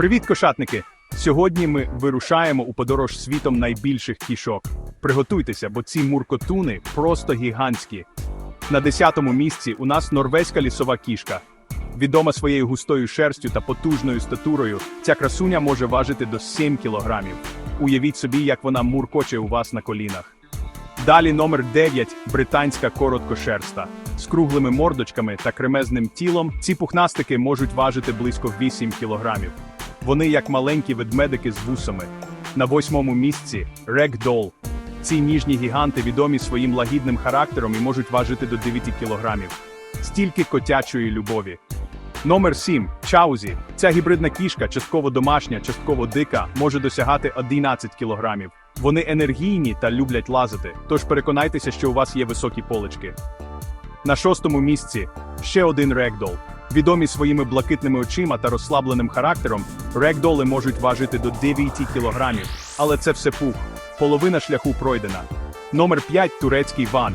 Привіт, кошатники! Сьогодні ми вирушаємо у подорож світом найбільших кішок. Приготуйтеся, бо ці муркотуни просто гігантські. На 10-му місці у нас норвезька лісова кішка. Відома своєю густою шерстю та потужною статурою, ця красуня може важити до 7 кілограмів. Уявіть собі, як вона муркоче у вас на колінах. Далі номер 9 – британська короткошерста. З круглими мордочками та кремезним тілом ці пухнастики можуть важити близько 8 кілограмів. Вони як маленькі ведмедики з вусами. На восьмому місці – рекдол. Ці ніжні гіганти відомі своїм лагідним характером і можуть важити до 9 кілограмів. Стільки котячої любові. Номер 7. Чаузі. Ця гібридна кішка, частково домашня, частково дика, може досягати 11 кілограмів. Вони енергійні та люблять лазити, тож переконайтеся, що у вас є високі полички. На шостому місці ще один рекдол. Відомі своїми блакитними очима та розслабленим характером, рекдоли можуть важити до 9 кілограмів, але це все пух. Половина шляху пройдена. Номер 5 турецький ван.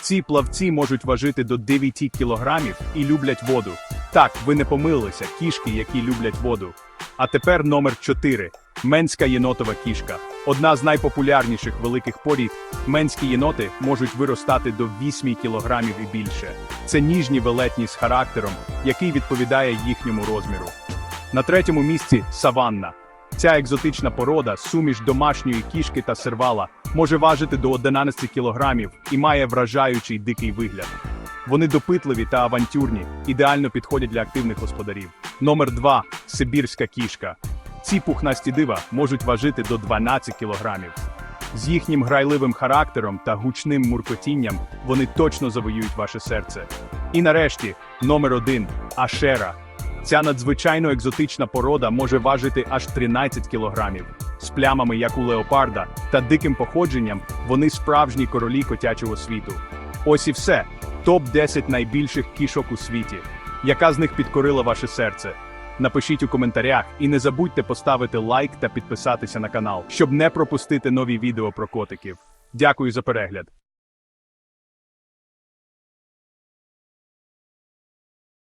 Ці плавці можуть важити до 9 кілограмів і люблять воду. Так, ви не помилилися, кішки, які люблять воду. А тепер номер 4. Менська єнотова кішка. Одна з найпопулярніших великих порід. Менські єноти можуть виростати до 8 кілограмів і більше. Це ніжні велетні з характером, який відповідає їхньому розміру. На третьому місці саванна. Ця екзотична порода, суміш домашньої кішки та сервала, може важити до 11 кілограмів і має вражаючий дикий вигляд. Вони допитливі та авантюрні, ідеально підходять для активних господарів. Номер 2 сибірська кішка. Ці пухнасті дива можуть важити до 12 кілограмів. З їхнім грайливим характером та гучним муркотінням вони точно завоюють ваше серце. І нарешті, номер 1 Ашера. Ця надзвичайно екзотична порода може важити аж 13 кілограмів. З плямами, як у леопарда, та диким походженням вони справжні королі котячого світу. Ось і все. Топ 10 найбільших кішок у світі. Яка з них підкорила ваше серце? Напишіть у коментарях і не забудьте поставити лайк та підписатися на канал, щоб не пропустити нові відео про котиків. Дякую за перегляд.